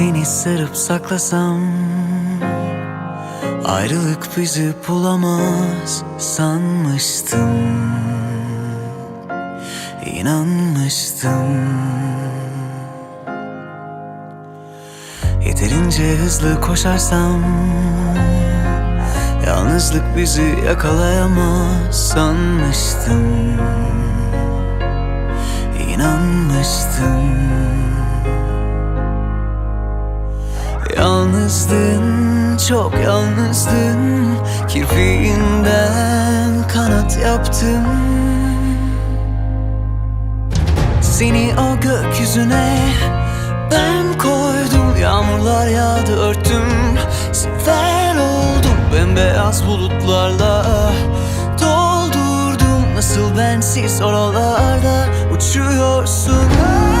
Seni sarıp saklasam Ayrılık bizi bulamaz sanmıştım. İnanmıştım. Yeterince hızlı koşarsam Yalnızlık bizi yakalayamaz sanmıştım. İnanmıştım. Yalnızdın, çok yalnızdın. Kirpiğinden kanat yaptım. Seni o gökyüzüne ben koydum. Yağmurlar yağdı örtüm Sefer oldum bembeyaz bulutlarla. Doldurdum nasıl bensiz oralarda Uçuyorsun. ah.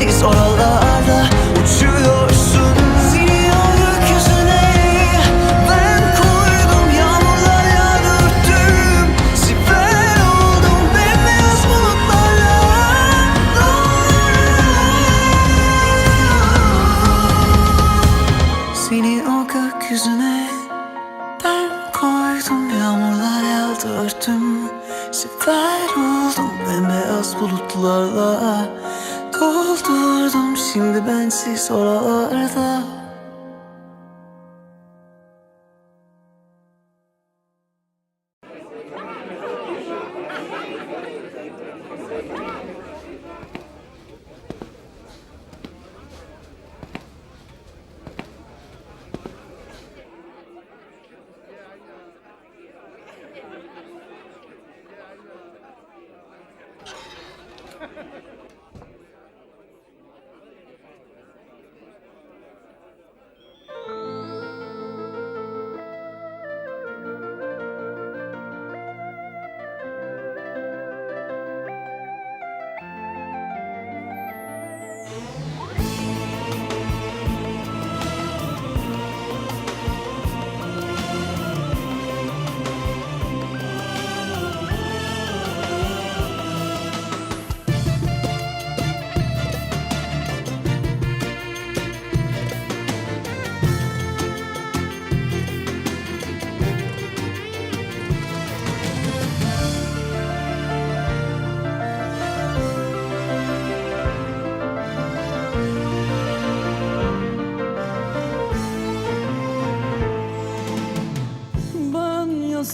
8 oralar.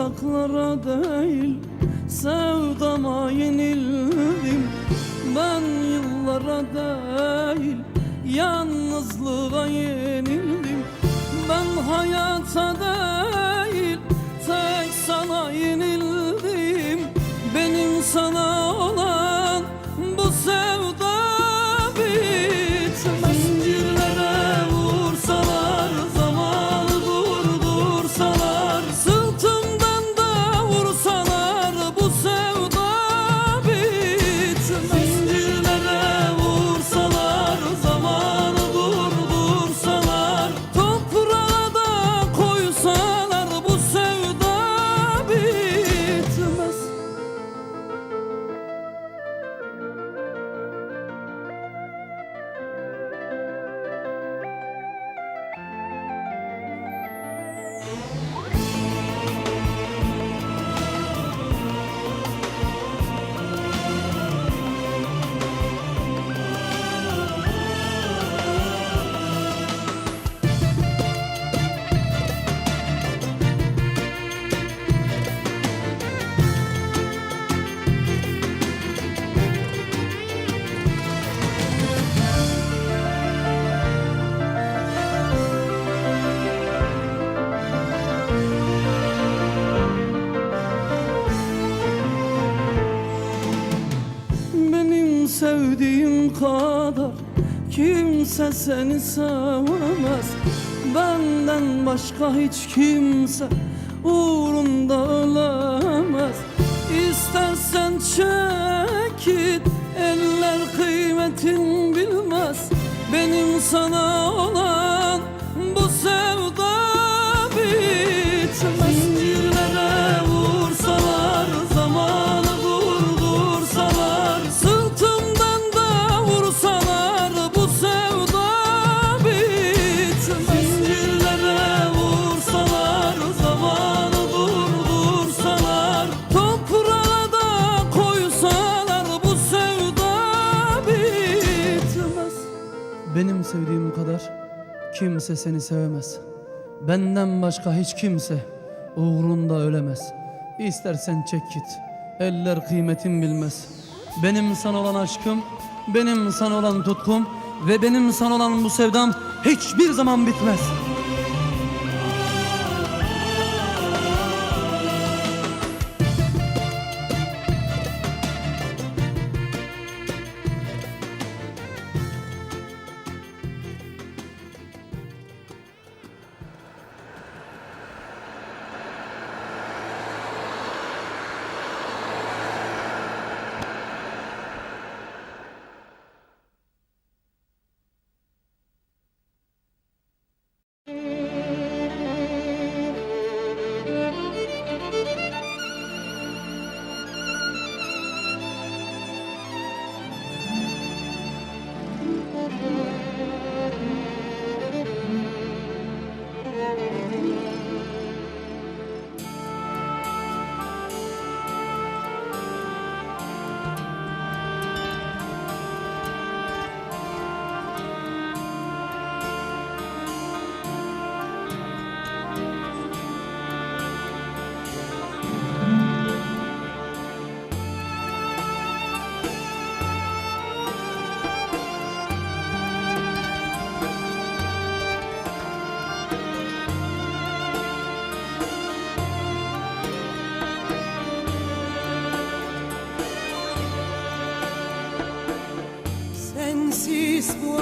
Uzaklara değil sevdama yenildim. Kadar Kimse seni sevemez Benden başka hiç kimse Uğrunda ölemez. İstersen çek git Eller kıymetin bilmez. Benim sana olan bu sevda Benim sevdiğim kadar kimse seni sevemez. Benden başka hiç kimse uğrunda ölemez. İstersen çek git. Eller kıymetin bilmez. Benim sana olan aşkım, benim sana olan tutkum ve benim sana olan bu sevdam hiçbir zaman bitmez.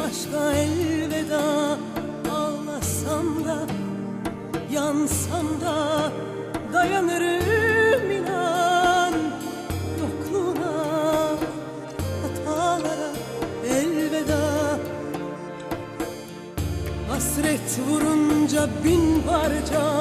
Aşka elveda. Ağlasam da Yansam da Dayanırım inan. Yokluğuna Hatalara elveda. Hasret vurunca bin parça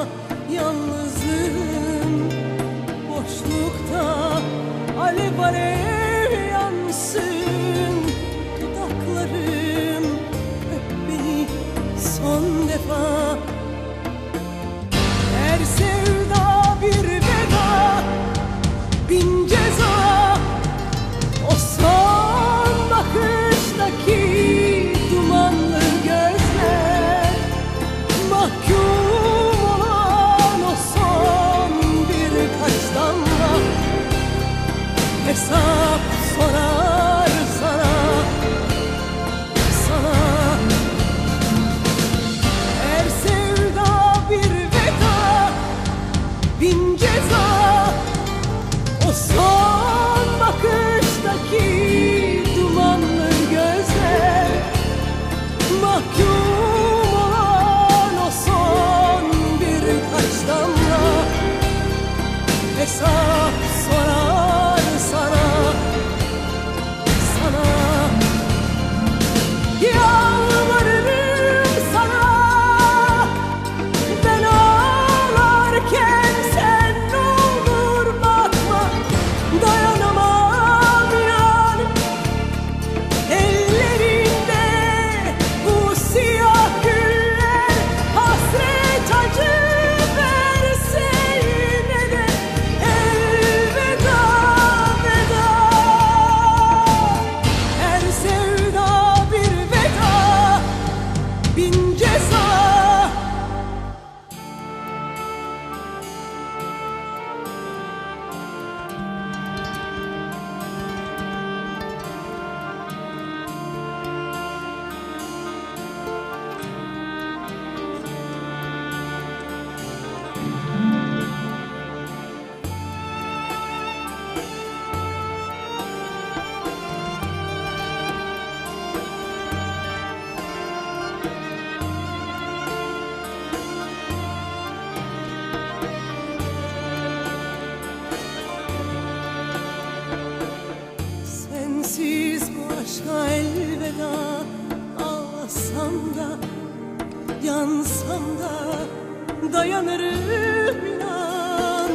dayanırım inan.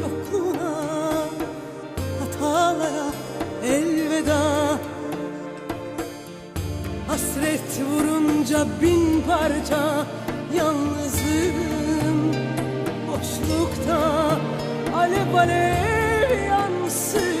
Yokluğuna hatalara elveda. Hasret vurunca bin parça yalnızım. Boşlukta alev alev yansın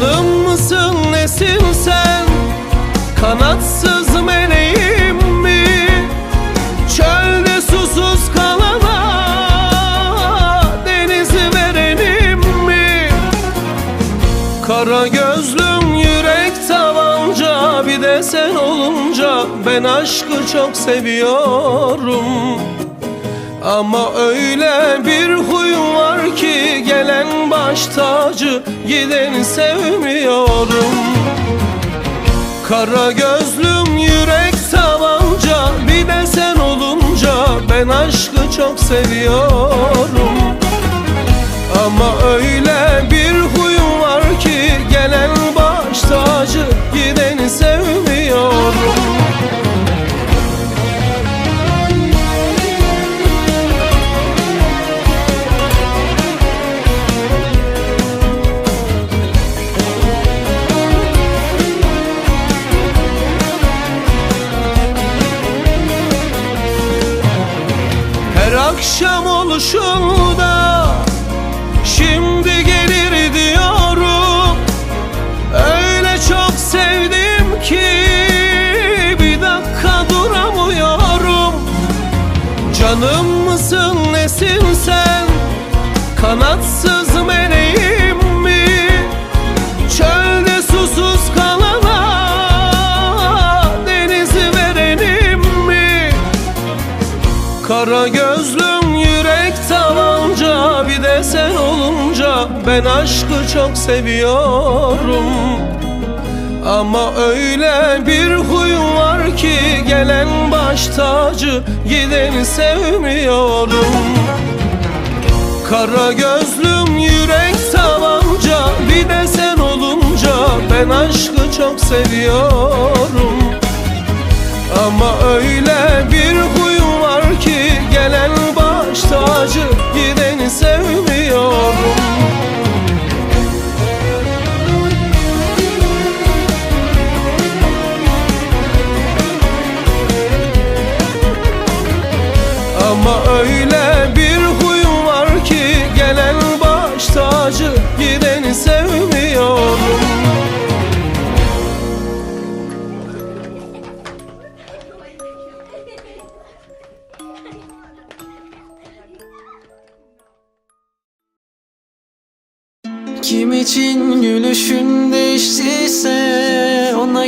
Canım mısın nesin sen? Kanatsız meleğim mi? Çölde susuz kalana Denizi verenim mi? Kara gözlüm yürek tavanca Bir de sen olunca ben aşkı çok seviyorum Ama öyle bir huyum var ki Gelen baş tacı gideni sevmiyorum. Kara gözlüm yürek tavanca Bir de sen olunca ben aşkı çok seviyorum Canım mısın nesin sen? Kanatsız meleğim mi? Çölde susuz kalana Denizi verenim mi? Kara gözlüm yürek tavanca Bir de sen olunca Ben aşkı çok seviyorum ama öyle bir huyum var ki Gelen baş tacı Gideni sevmiyorum. Kara gözlüm yürek tavanca Bir de sen olunca Ben aşkı çok seviyorum. Ama öyle bir huyum var ki Gelen baş tacı Gideni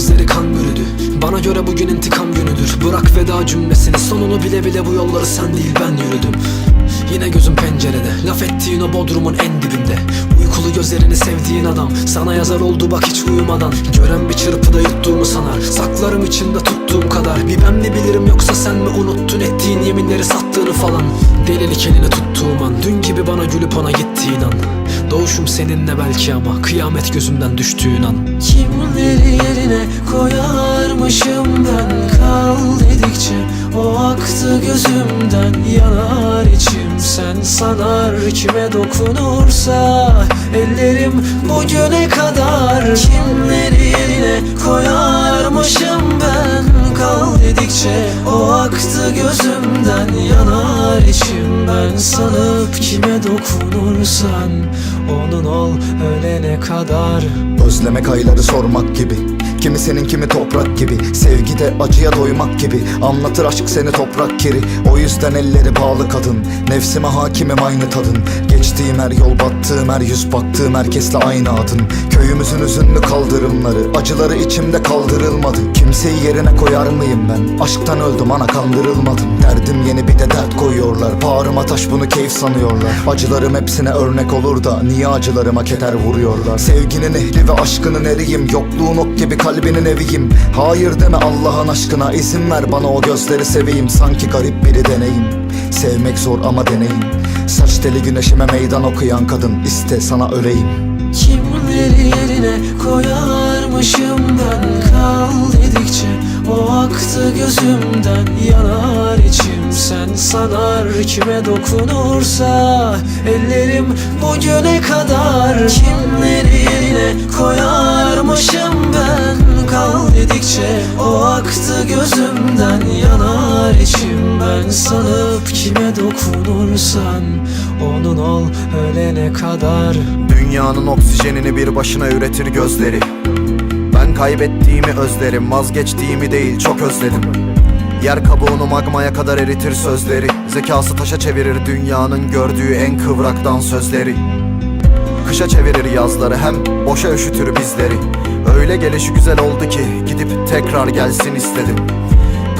gözleri kan bürüdü. Bana göre bugün intikam günüdür. Bırak veda cümlesini. Sonunu bile bile bu yolları sen değil ben yürüdüm. Yine gözüm pencerede. Laf ettiğin o bodrumun en dibinde. Uykulu gözlerini sevdiğin adam. Sana yazar oldu bak hiç uyumadan. Gören bir çırpıda yuttuğumu sanar. Saklarım içimde tuttuğum kadar. Bir ben mi bilirim yoksa sen mi unuttun Ettiğin yeminleri sattığını falan. Delilik elini tuttuğum an. Dün gibi bana gülüp ona gittiğin an Doğuşum seninle belki ama Kıyamet gözümden düştüğün an. Kimleri yerine koyarmışım ben? Kal dedikçe o aktı gözümden. Yanar içim sen sanar Kime dokunursa. Ellerim bugüne kadar. Kimleri yerine koyarmışım ben? Kal dedikçe o aktı gözümden. Yanar içim ben sanıp kime dokunursan Onun ol ölene kadar. Özlemek ayları sormak gibi Kimi senin kimi toprak gibi. Sevgide acıya doymak gibi. Anlatır aşk seni toprak kiri. O yüzden elleri bağlı kadın. Nefsime hakimim aynı tadın. Geçtiğim her yol battığım her yüz Baktığım herkesle aynı adın. Köyümüzün üzünlü kaldırımları Acıları içimde kaldırılmadı. Kimseyi yerine koyar mıyım ben? Aşktan öldüm ana kandırılmadım. Derdim yeni bir de dert koyuyorlar. Bağrıma taş bunu keyif sanıyorlar. Acılarım hepsine örnek olur da Niye acılarıma keter vuruyorlar? Sevginin ehli ve aşkının eriyim. Yokluğun ok gibi kalbinin eviyim. Hayır deme Allah'ın aşkına izin ver bana o gözleri seveyim. Sanki garip biri deneyim. Sevmek zor ama deneyim. Saç teli güneşime meydan okuyan kadın iste sana öleyim. Kimleri yerine koyarmışım ben Kal dedikçe o aktı gözümden Yanar içim. Sen sanar Kime dokunursa ellerim bugüne kadar. Kimleri yerine koyarmışım ben? Kal dedikçe o aktı gözümden Yanar içim. Ben sanıp Kime dokunursan onun ol ölene kadar. Dünyanın oksijenini bir başına üretir gözleri kaybettiğimi özlerim Vazgeçtiğimi değil çok özledim. Yer kabuğunu magmaya kadar eritir sözleri. Zekası taşa çevirir dünyanın gördüğü en kıvraktan sözleri. Kışa çevirir yazları hem boşa üşütür bizleri. Öyle gelişi güzel oldu ki gidip tekrar gelsin istedim.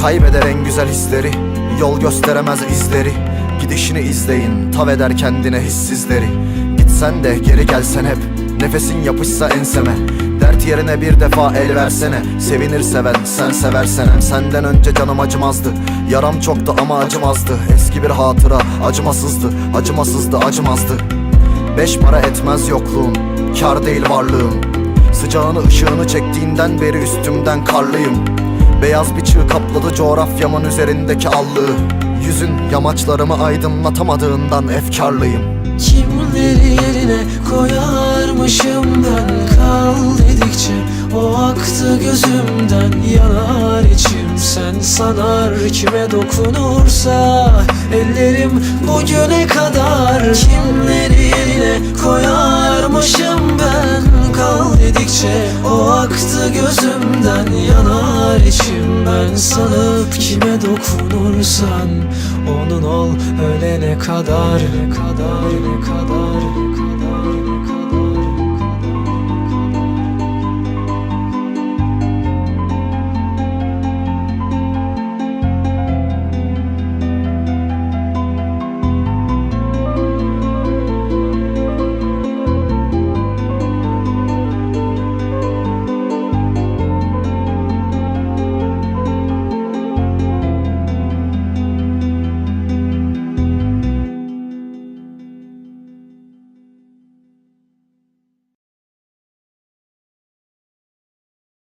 Kaybeder en güzel hisleri Yol gösteremez izleri. Gidişini izleyin tav eder kendine hissizleri. Gitsen de geri gelsen hep Nefesin yapışsa enseme Dert yerine bir defa el versene. Sevinir seven sen seversen. Senden önce canım acımazdı. Yaram çoktu ama acımazdı. Eski bir hatıra acımasızdı. Acımasızdı acımazdı. Beş para etmez yokluğun Kar değil varlığın Sıcağını ışığını çektiğinden beri üstümden karlıyım. Beyaz bir çığ kapladı coğrafyamın üzerindeki allığı. Yüzün yamaçlarımı aydınlatamadığından efkarlıyım. Kimleri yerine koyarmışım ben Kal dedikçe o aktı gözümden Yanar içim. Sen sanar Kime dokunursa ellerim bugüne kadar. Kimleri yerine koyarmışım ben? Kal dedikçe o aktı gözümden Yanar içim. Ben sanıp kime dokunursan Onun ol ölene kadar Ne kadar ne kadar